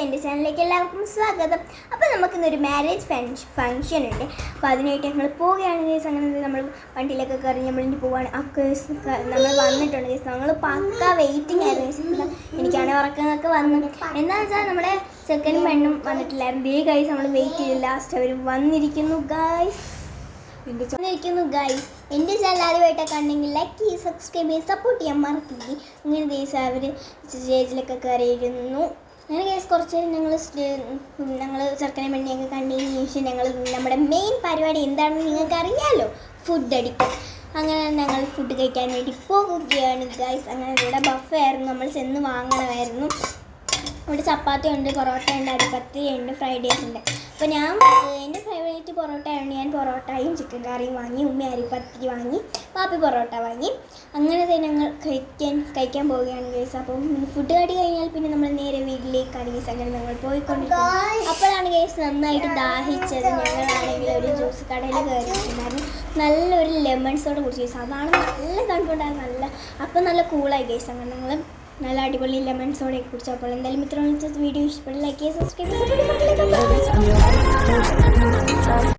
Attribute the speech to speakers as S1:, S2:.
S1: എല്ലാവർക്കും സ്വാഗതം. അപ്പോൾ നമുക്കിന്നൊരു മാരേജ് ഫംഗ്ഷൻ ഉണ്ട്. അപ്പോൾ അതിനായിട്ട് ഞങ്ങൾ പോവുകയാണ് കേസ് അങ്ങനെ നമ്മൾ വണ്ടിയിലൊക്കെ കയറി നമ്മൾ ഇനി പോവുകയാണ് അപ്പോൾ നമ്മൾ വന്നിട്ടുണ്ട് കേസ് നമ്മൾ പക്ക വെയിറ്റിംഗ് ആയിരുന്നു guys. എനിക്കാണ് വന്നു. എന്താണെന്ന് വെച്ചാൽ നമ്മുടെ ചെക്കനും പെണ്ണും വന്നിട്ടില്ലായിരുന്നു ദേ ഗൈസ് നമ്മൾ വെയിറ്റ് ചെയ്ത് ലാസ്റ്റ് അവർ വന്നിരിക്കുന്നു ഗൈസ് വന്നിരിക്കുന്നു ഗൈസ് എന്റെ ചാനൽ ആദ്യമായിട്ടൊക്കെ കണ്ടെങ്കിൽ ലൈക്ക് ചെയ്ത് സബ്സ്ക്രൈബ് ചെയ്ത് സപ്പോർട്ട് ചെയ്യാൻ മറക്കില്ലേ. ഇങ്ങനെ ദിവസം അവർ സ്റ്റേജിലൊക്കെ കയറിയിരുന്നു. അങ്ങനെ കേസ് കുറച്ച് നേരം ഞങ്ങൾ ഞങ്ങൾ ചെറുക്കനെ പെണ്ണിയൊക്കെ കണ്ടതിന് ശേഷം ഞങ്ങൾ നമ്മുടെ മെയിൻ പരിപാടി എന്താണെന്ന് നിങ്ങൾക്ക് അറിയാമല്ലോ ഫുഡ് അടിക്കും അങ്ങനെ ഞങ്ങൾ ഫുഡ് കഴിക്കാൻ വേണ്ടി പോകുകയാണ് ഗൈസ് അങ്ങനെ ഇവിടെ ബഫ് ആയിരുന്നു. നമ്മൾ ചെന്ന് വാങ്ങണമായിരുന്നു. ഇവിടെ ചപ്പാത്തി ഉണ്ട് പൊറോട്ട ഉണ്ട് അടിപ്പത്തി ഉണ്ട് ഫ്രൈഡേസ് ഉണ്ട്. അപ്പോൾ ഞാൻ എന്റെ ഫേവറേറ്റ് പൊറോട്ട ആയതുകൊണ്ട് ഞാൻ പൊറോട്ടയും ചിക്കൻ കറിയും വാങ്ങി ഉമ്മി അരിപ്പത്തി വാങ്ങി പാപ്പി പൊറോട്ട വാങ്ങി. അങ്ങനെ ഞങ്ങൾ കഴിക്കാൻ കഴിക്കാൻ പോവുകയാണ് ഗൈസ് അപ്പം ഫുഡ് കടി കഴിഞ്ഞാൽ പിന്നെ നമ്മൾ നേരെ വീട്ടിലേക്കാണ് ഗേസ് അങ്ങനെ ഞങ്ങൾ പോയിക്കൊണ്ടിരിക്കുന്നത്. അപ്പോഴാണ് ഗേസ് നന്നായിട്ട് ദാഹിച്ചത്. ഞങ്ങളാണെങ്കിൽ ഒരു ജ്യൂസ് കടയിൽ കയറിയിട്ടുണ്ടായിരുന്നു. നല്ലൊരു ലെമൺ സോഡ കുടിച്ച് ഗേസ് അതാണ് നല്ല തണുപ്പുണ്ടായിരുന്നു നല്ല അപ്പം നല്ല കൂളായി ഗേസ് അങ്ങനെ ഞങ്ങൾ നല്ല അടിപൊളി ലെമൺ സോഡയൊക്കെ കുടിച്ചു. അപ്പോൾ എന്തായാലും ഇത്രയും വീഡിയോ ഇഷ്ടപ്പെട്ടു ലൈക്ക് ചെയ്യുക സബ്സ്ക്രൈബ് ചെയ്യുക.